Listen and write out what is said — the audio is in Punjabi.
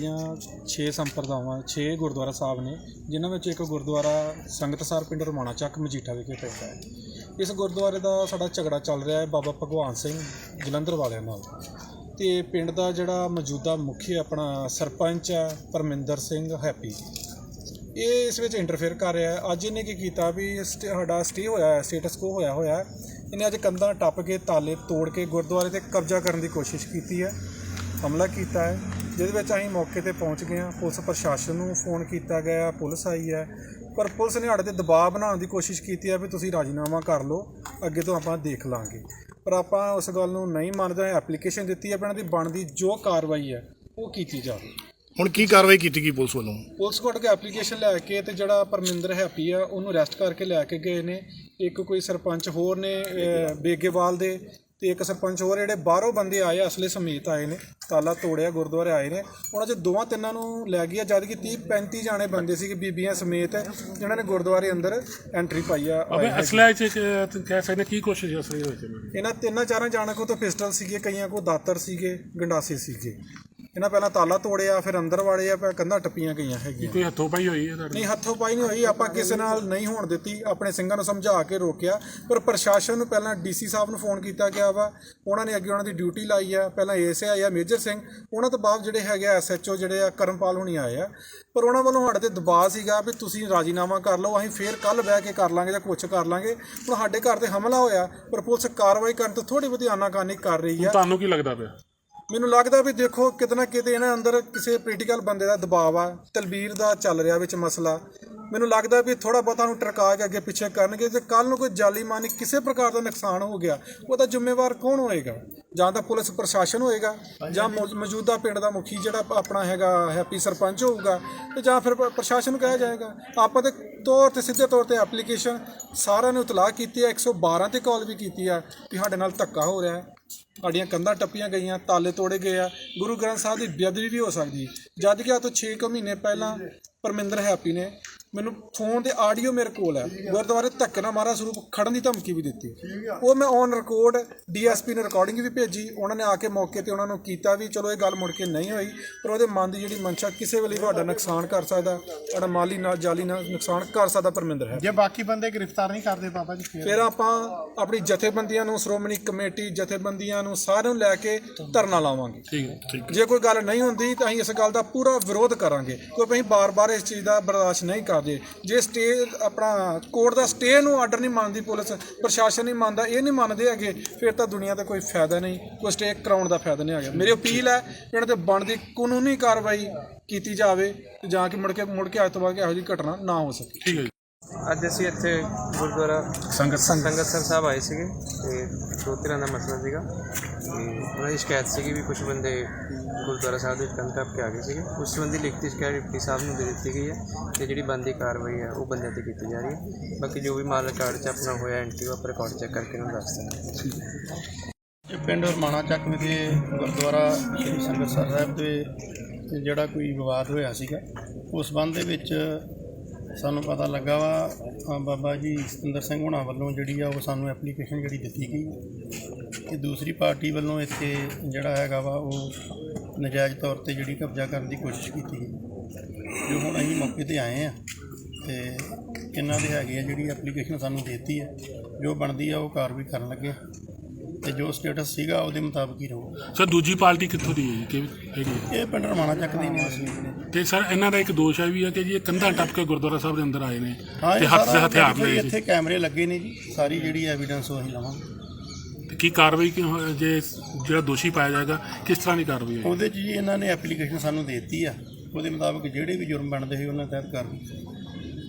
ਦੀਆਂ 6 ਸੰਪਰਦਾਵਾਂ 6 ਗੁਰਦੁਆਰਾ ਸਾਹਿਬ ਨੇ, ਜਿਨ੍ਹਾਂ ਵਿੱਚ ਇੱਕ ਗੁਰਦੁਆਰਾ ਸੰਗਤਸਰ ਪਿੰਡ ਰਮਾਣਾ ਚੱਕ ਮਜੀਠਾ ਵਿਖੇ ਪੈਂਦਾ ਹੈ। ਇਸ ਗੁਰਦੁਆਰੇ ਦਾ ਸਾਡਾ ਝਗੜਾ ਚੱਲ ਰਿਹਾ ਹੈ ਬਾਬਾ ਭਗਵਾਨ ਸਿੰਘ ਜਲੰਧਰ ਵਾਲਿਆਂ ਨਾਲ। ਤੇ ਪਿੰਡ ਦਾ ਜਿਹੜਾ ਮੌਜੂਦਾ ਮੁਖੀ ਆਪਣਾ ਸਰਪੰਚ ਹੈ, ਪਰਮਿੰਦਰ ਸਿੰਘ ਹੈਪੀ। ਇਹ ਇਸ ਵਿੱਚ ਇੰਟਰਫੇਅਰ ਕਰ ਰਿਹਾ ਹੈ। ਅੱਜ ਇਹਨੇ ਕੀ ਕੀਤਾ ਵੀ ਸਟ- ਸਾਡਾ ਸਟੇ ਹੋਇਆ ਹੈ ਸਟੇਟਸ ਕੋ ਹੋਇਆ ਹੋਇਆ ਇਹਨੇ ਅੱਜ ਕੰਧਾਂ ਟੱਪ ਕੇ, ਤਾਲੇ ਤੋੜ ਕੇ ਗੁਰਦੁਆਰੇ ਤੇ ਕਬਜ਼ਾ ਕਰਨ ਦੀ ਕੋਸ਼ਿਸ਼ ਕੀਤੀ ਹੈ। ਹਮਲਾ ਕੀਤਾ ਹੈ। ਜਿਹਦੇ ਵਿੱਚ ਅਸੀਂ ਮੌਕੇ ਤੇ ਪਹੁੰਚ ਗਏ ਹਾਂ। ਪੁਲਿਸ ਪ੍ਰਸ਼ਾਸਨ ਨੂੰ ਫੋਨ ਕੀਤਾ ਗਿਆ ਪੁਲਿਸ ਆਈ ਹੈ। ਪਰ ਪੁਲਿਸ ਨੇ ਸਾਡੇ ਤੇ ਦਬਾਅ ਬਣਾਉਣ ਦੀ ਕੋਸ਼ਿਸ਼ ਕੀਤੀ ਹੈ ਵੀ ਤੁਸੀਂ ਰਾਜੀਨਾਮਾ ਕਰ ਲਓ ਅੱਗੇ ਤੋਂ ਆਪਾਂ ਦੇਖ ਲਾਂਗੇ। ਪਰ ਆਪਾਂ ਉਸ ਗੱਲ ਨੂੰ ਨਹੀਂ ਮੰਨਦੇ ਐਪਲੀਕੇਸ਼ਨ ਦਿੱਤੀ ਹੈ ਇਹਨਾਂ ਦੀ ਬਣਦੀ ਜੋ ਕਾਰਵਾਈ ਹੈ ਉਹ ਕੀਤੀ ਜਾਵੇ। ਹੁਣ ਕੀ ਕਾਰਵਾਈ ਕੀਤੀ ਗਈ ਪੁਲਿਸ ਵੱਲੋਂ? ਪੁਲਿਸ ਕੋਲ ਕੇ ਐਪਲੀਕੇਸ਼ਨ ਲੈ ਕੇ ਤੇ ਜਿਹੜਾ ਪਰਮਿੰਦਰ ਹੈਪੀ ਆ ਉਹਨੂੰ ਅਰੈਸਟ ਕਰਕੇ ਲੈ ਕੇ ਗਏ ਨੇ। ਇੱਕ ਕੋਈ ਸਰਪੰਚ ਹੋਰ ਨੇ ਬੇਗੇਵਾਲ ਦੇ। ਤੇ ਇੱਕ ਸਰਪੰਚ ਹੋਰ ਜਿਹੜੇ ਬਾਹਰੋਂ ਬੰਦੇ ਆਏ ਆ, ਅਸਲੇ ਸਮੇਤ ਆਏ ਨੇ ਤਾਲਾ ਤੋੜਿਆ ਗੁਰਦੁਆਰੇ ਆਏ ਨੇ। ਉਹਨਾਂ 'ਚ ਦੋਵਾਂ ਤਿੰਨਾਂ ਨੂੰ ਲੈ ਗਿਆ ਜਦ ਕਿ 30 35 ਜਾਣੇ ਬੰਦੇ ਸੀ ਬੀਬੀਆਂ ਸਮੇਤ ਜਿਨ੍ਹਾਂ ਨੇ ਗੁਰਦੁਆਰੇ ਅੰਦਰ ਐਂਟਰੀ ਪਾਈ ਆ ਅਬੇ ਅਸਲਾ ਚ ਚ- ਕਹਿ ਸਕਦੇ ਕੀ ਕੋਸ਼ਿਸ਼ ਅਸਲੇ ਵਿੱਚ? ਇਹਨਾਂ ਤਿੰਨਾਂ ਚਾਰਾਂ ਜਾਣਾਂ ਕੋਲ ਤਾਂ ਪਿਸਟਲ ਸੀਗੇ ਕਈਆਂ ਕੋਲ ਦਾਤਰ ਸੀਗੇ ਗੰਡਾਸੇ ਸੀਗੇ। ਇਹਨਾਂ ਪਹਿਲਾਂ ਤਾਲਾ ਤੋੜਿਆ ਫਿਰ ਅੰਦਰ ਵਾੜੇ ਆ ਫਿਰ ਕੰਧਾਂ ਟੱਪੀਆਂ ਗਈਆਂ ਹੈਗੀਆਂ। ਕੋਈ ਹੱਥੋਂ ਪਾਈ ਹੋਈ ਹੈ ਤੁਹਾਡੀ ਨਹੀਂ ਹੱਥੋਂ ਪਾਈ ਨਹੀਂ ਹੋਈ ਆਪਾਂ ਕਿਸੇ ਨਾਲ ਨਹੀਂ ਹੋਣ ਦਿੱਤੀ ਆਪਣੇ ਸਿੰਘਾਂ ਨੂੰ ਸਮਝਾ ਕੇ ਰੋਕਿਆ। ਪਰ ਪ੍ਰਸ਼ਾਸਨ ਨੂੰ ਪਹਿਲਾਂ ਡੀਸੀ ਸਾਹਿਬ ਨੂੰ ਫੋਨ ਕੀਤਾ ਗਿਆ ਵਾ। ਉਹਨਾਂ ਨੇ ਅੱਗੇ ਉਹਨਾਂ ਦੀ ਡਿਊਟੀ ਲਾਈ ਆ ਪਹਿਲਾਂ ਏਐਸਆਈ ਆ ਮੇਜਰ ਸਿੰਘ। ਉਹਨਾਂ ਤੋਂ ਬਾਅਦ ਜਿਹੜੇ ਹੈਗੇ ਐਸਐਚਓ ਜਿਹੜੇ ਆ ਕਰਮਪਾਲ ਹੁਣੀ ਆਏ ਆ। ਪਰ ਉਹਨਾਂ ਵੱਲੋਂ ਸਾਡੇ ਤੇ ਦਬਾਅ ਸੀਗਾ ਵੀ ਤੁਸੀਂ ਰਾਜੀਨਾਮਾ ਕਰ ਲਓ ਅਸੀਂ ਫੇਰ ਕੱਲ ਬਹਿ ਕੇ ਕਰ ਲਾਂਗੇ ਜਾਂ ਕੁਛ ਕਰ ਲਾਂਗੇ। ਹੁਣ ਸਾਡੇ ਘਰ ਤੇ ਹਮਲਾ ਹੋਇਆ ਪਰ ਪੁਲਿਸ ਕਾਰਵਾਈ ਕਰਨ ਤੋਂ ਥੋੜੀ ਬਹੁਤੀ ਆਨਾਕਾਨੀ ਕਰ ਰਹੀ ਆ। ਤੁਹਾਨੂੰ ਕੀ ਲੱਗਦਾ ਪਿਆ? ਮੈਨੂੰ ਲੱਗਦਾ ਵੀ ਦੇਖੋ ਕਿਤੇ ਨਾ ਕਿਤੇ ਇਹਨਾਂ ਅੰਦਰ ਕਿਸੇ ਪੋਲੀਟੀਕਲ ਬੰਦੇ ਦਾ ਦਬਾਅ ਆ ਤਲਬੀਰ ਦਾ ਚੱਲ ਰਿਹਾ ਵਿੱਚ ਮਸਲਾ। ਮੈਨੂੰ ਲੱਗਦਾ ਵੀ ਥੋੜਾ ਬਹੁਤਾ ਨੂੰ ਟਰਕਾ ਕੇ ਅੱਗੇ ਪਿੱਛੇ ਕਰਨਗੇ। ਜੇ ਕੱਲ ਨੂੰ ਕੋਈ ਜਾਲੀ ਮਾਨੀ ਕਿਸੇ ਪ੍ਰਕਾਰ ਦਾ ਨੁਕਸਾਨ ਹੋ ਗਿਆ, ਉਹਦਾ ਜ਼ਿੰਮੇਵਾਰ ਕੌਣ ਹੋਏਗਾ? ਜਾਂ ਤਾਂ ਪੁਲਿਸ ਪ੍ਰਸ਼ਾਸਨ ਹੋਏਗਾ, ਜਾਂ ਮੌਜੂਦਾ ਪਿੰਡ ਦਾ ਮੁਖੀ ਜਿਹੜਾ ਆਪਣਾ ਹੈਗਾ, ਹੈਪੀ ਸਰਪੰਚ ਹੋਊਗਾ ਤੇ ਜਾਂ ਫਿਰ ਪ੍ਰਸ਼ਾਸਨ ਨੂੰ ਕਿਹਾ ਜਾਏਗਾ। ਆਪਾਂ ਤੇ ਤੌਰ ਤੇ, ਸਿੱਧੇ ਤੌਰ ਤੇ ਐਪਲੀਕੇਸ਼ਨ ਸਾਰਿਆਂ ਨੂੰ ਇਤਲਾਹ ਕੀਤੀ ਹੈ 112 ਤੇ ਕਾਲ ਵੀ ਕੀਤੀ ਆ ਕਿ ਸਾਡੇ ਨਾਲ ਧੱਕਾ ਹੋ ਰਿਹਾ ਹੈ। ਸਾਡੀਆਂ ਕੰਧਾਂ ਟੱਪੀਆਂ ਗਈਆਂ, ਤਾਲੇ ਤੋੜੇ ਗਏ ਆ। ਗੁਰੂ ਗ੍ਰੰਥ ਸਾਹਿਬ ਦੀ ਬੇਅਦਬੀ ਵੀ ਹੋ ਸਕਦੀ ਹੈ। ਜਦ ਕਿ ਆ ਤੋਂ 6 ਕੁ ਮਹੀਨੇ ਪਹਿਲਾਂ ਪਰਮਿੰਦਰ ਹੈਪੀ ਨੇ ਮੈਨੂੰ ਫੋਨ ਤੇ ਆਡੀਓ ਮੇਰੇ ਕੋਲ ਹੈ। ਗੁਰਦੁਆਰੇ ਧੱਕੇ ਨਾਲ ਮਾਰਾ ਸਰੂਪ ਖੜਨ ਦੀ ਧਮਕੀ ਵੀ ਦਿੱਤੀ। ਉਹ ਮੈਂ ਔਨ ਰਿਕਾਰਡ ਡੀਐਸਪੀ ਨੇ ਰਿਕਾਰਡਿੰਗ ਵੀ ਭੇਜੀ। ਉਹਨਾਂ ਨੇ ਆ ਕੇ ਮੌਕੇ ਤੇ ਉਹਨਾਂ ਨੂੰ ਕੀਤਾ ਵੀ ਚਲੋ ਇਹ ਗੱਲ ਮੁੜ ਕੇ ਨਹੀਂ ਹੋਈ ਪਰ ਉਹਦੇ ਮਨ ਦੀ ਜਿਹੜੀ ਮਨਸ਼ਾ ਕਿਸੇ ਵੇਲੇ ਤੁਹਾਡਾ ਨੁਕਸਾਨ ਕਰ ਸਕਦਾ ਤੁਹਾਡਾ ਮਾਲੀ ਨਾਲ ਜਾਲੀ ਨਾਲ ਨੁਕਸਾਨ ਕਰ ਸਕਦਾ ਪਰਮਿੰਦਰ ਹੈ। ਜੇ ਬਾਕੀ ਬੰਦੇ ਗ੍ਰਿਫਤਾਰ ਨਹੀਂ ਕਰਦੇ ਬਾਬਾ ਜੀ ਫਿਰ? ਆਪਾਂ ਆਪਣੀ ਜਥੇਬੰਦੀਆਂ ਨੂੰ ਸ਼੍ਰੋਮਣੀ ਕਮੇਟੀ ਜਥੇਬੰਦੀਆਂ ਨੂੰ ਸਾਰਿਆਂ ਨੂੰ ਲੈ ਕੇ ਧਰਨਾ ਲਾਵਾਂਗੇ। ਠੀਕ ਹੈ ਠੀਕ ਜੇ ਕੋਈ ਗੱਲ ਨਹੀਂ ਹੁੰਦੀ ਤਾਂ ਅਸੀਂ ਇਸ ਗੱਲ ਦਾ ਪੂਰਾ ਵਿਰੋਧ ਕਰਾਂਗੇ ਕਿਉਂਕਿ ਅਸੀਂ ਬਾਰ-ਬਾਰ ਇਸ ਚੀਜ਼ ਦਾ ਬਰਦਾਸ਼ਤ ਨਹੀਂ ਕਰਦੇ। ਜੇ ਸਟੇ ਆਪਣਾ ਕੋਰਟ ਦਾ ਸਟੇ ਨੂੰ ਆਰਡਰ ਨਹੀਂ ਮੰਨਦੀ ਪੁਲਿਸ, ਪ੍ਰਸ਼ਾਸਨ ਨਹੀਂ ਮੰਨਦਾ, ਇਹ ਨਹੀਂ ਮੰਨਦੇ ਹੈਗੇ, ਫਿਰ ਤਾਂ ਦੁਨੀਆ ਤੇ ਕੋਈ ਫਾਇਦਾ ਨਹੀਂ, ਕੋਈ ਸਟੇ ਕਰਾਉਣ ਦਾ ਫਾਇਦਾ ਨਹੀਂ ਹੈਗਾ। ਮੇਰੀ ਅਪੀਲ ਹੈ ਇਹਨਾਂ ਤੇ ਬਣਦੀ ਕਾਨੂੰਨੀ ਕਾਰਵਾਈ ਕੀਤੀ ਜਾਵੇ, ਜਾਂ ਕਿ ਮੁੜ ਕੇ ਮੁੜ ਕੇ ਅੱਜ ਤੋਂ ਬਾਅਦ ਇਹੋ ਜਿਹੀ ਘਟਨਾ ਨਾ ਹੋ ਸਕੇ। ਠੀਕ ਹੈ ਜੀ। ਅੱਜ ਅਸੀਂ ਇੱਥੇ ਗੁਰਦੁਆਰਾ ਸੰਗਤ ਸੰਗਤਸਰ ਸਾਹਿਬ ਆਏ ਸੀਗੇ ਤੇ ਦੋ ਤਰ੍ਹਾਂ ਦਾ ਮਸਲਾ ਸੀਗਾ। ਤੇ ਉਹਨਾਂ ਦੀ ਸ਼ਿਕਾਇਤ ਸੀਗੀ ਵੀ ਕੁਝ ਬੰਦੇ ਗੁਰਦੁਆਰਾ ਸਾਹਿਬ ਦੇ ਵਿੱਚ ਕੰਧ ਟੱਪ ਕੇ ਆ ਗਏ ਸੀਗੇ। ਉਸ ਸੰਬੰਧੀ ਲਿਖਤੀ ਸ਼ਿਕਾਇਤ ਡਿਪਟੀ ਸਾਹਿਬ ਨੂੰ ਦੇ ਦਿੱਤੀ ਗਈ ਹੈ ਤੇ ਜਿਹੜੀ ਬੰਦੀ ਕਾਰਵਾਈ ਹੈ ਉਹ ਬੰਦਿਆਂ ਤੇ ਕੀਤੀ ਜਾ ਰਹੀ ਹੈ। ਬਾਕੀ ਜੋ ਵੀ ਮਾਲ ਰਿਕਾਰਡ 'ਚ ਆਪਣਾ ਹੋਇਆ ਐਂਟਰੀ ਉਹ ਆਪਾਂ ਰਿਕਾਰਡ ਚੈੱਕ ਕਰਕੇ ਉਹਨਾਂ ਨੂੰ ਦੱਸ ਦਾਂਗੇ ਇਹ ਪਿੰਡ ਰਮਾਣਾ ਚੱਕ ਵਿਖੇ ਗੁਰਦੁਆਰਾ ਸ੍ਰੀ ਸੰਗਤਸਰ ਸਾਹਿਬ ਦੇ ਜਿਹੜਾ ਕੋਈ ਵਿਵਾਦ ਹੋਇਆ ਸੀਗਾ ਉਸ ਸੰਬੰਧ ਦੇ ਵਿੱਚ ਸਾਨੂੰ ਪਤਾ ਲੱਗਾ ਵਾ ਬਾਬਾ ਜੀ ਸਤਿੰਦਰ ਸਿੰਘ ਹੁਣਾਂ ਵੱਲੋਂ ਜਿਹੜੀ ਆ ਉਹ ਸਾਨੂੰ ਐਪਲੀਕੇਸ਼ਨ ਜਿਹੜੀ ਦਿੱਤੀ ਗਈ। ਕਿ ਦੂਸਰੀ ਪਾਰਟੀ ਵੱਲੋਂ ਇੱਥੇ ਜਿਹੜਾ ਹੈਗਾ ਵਾ, ਉਹ ਨਜਾਇਜ਼ ਤੌਰ ਤੇ ਜਿਹੜੀ ਕਬਜ਼ਾ ਕਰਨ ਦੀ ਕੋਸ਼ਿਸ਼ ਕੀਤੀ ਗਈ। ਜੋ ਹੁਣ ਅਸੀਂ ਮੌਕੇ ਤੇ ਆਏ ਆ, ਤੇ ਇਹਨਾਂ ਦੇ ਹੈਗੇ ਆ ਜਿਹੜੀ ਐਪਲੀਕੇਸ਼ਨ ਸਾਨੂੰ ਦਿੱਤੀ ਹੈ ਜੋ ਬਣਦੀ ਆ ਉਹ ਕਾਰਵਾਈ ਕਰਨ ਲੱਗੇ ਤੇ ਜੋ ਸਟੇਟਸ ਸੀਗਾ ਉਹਦੇ ਮੁਤਾਬਕ ਹੀ ਰਹੂਗਾ। ਸਰ ਦੂਜੀ ਪਾਰਟੀ ਕਿੱਥੋਂ ਦੀ ਹੈ ਜੀ? ਕਿ ਹੈਗੀ ਹੈ? ਇਹ ਪਿੰਡ ਰਮਾਣਾ ਚੱਕ ਦੇ ਨਿਵਾਸੀ ਨੇ ਤੇ ਸਰ ਇਹਨਾਂ ਦਾ ਇੱਕ ਦੋਸ਼ ਹੈ ਵੀ ਹੈ ਕਿ ਜੀ ਇਹ ਕੰਧਾਂ ਟੱਪ ਕੇ ਗੁਰਦੁਆਰਾ ਸਾਹਿਬ ਦੇ ਅੰਦਰ ਆਏ ਨੇ ਹਾਂ ਤੇ ਇਹ ਹੱਥ ਸਾਰਾ ਹਥਿਆਰ ਲਏ ਸੀ ਇੱਥੇ ਕੈਮਰੇ ਲੱਗੇ ਨੇ ਜੀ ਸਾਰੀ ਜਿਹੜੀ ਐਵੀਡੈਂਸ ਉਹ ਅਸੀਂ ਲਵਾਂਗੇ। ਤੇ ਕੀ ਕਾਰਵਾਈ ਹੋਈ? ਜੇ ਜਿਹੜਾ ਦੋਸ਼ੀ ਪਾਇਆ ਜਾਏਗਾ ਕਿਸ ਤਰ੍ਹਾਂ ਦੀ ਕਾਰਵਾਈ ਹੋਏਗੀ? ਉਹਦੇ 'ਚ ਜੀ ਇਹਨਾਂ ਨੇ ਐਪਲੀਕੇਸ਼ਨ ਸਾਨੂੰ ਦੇ ਦਿੱਤੀ ਆ। ਉਹਦੇ ਮੁਤਾਬਕ ਜਿਹੜੇ ਵੀ ਜੁਰਮ ਬਣਦੇ ਸੀ ਉਹਨਾਂ ਤਹਿਤ ਕਾਰਵਾਈ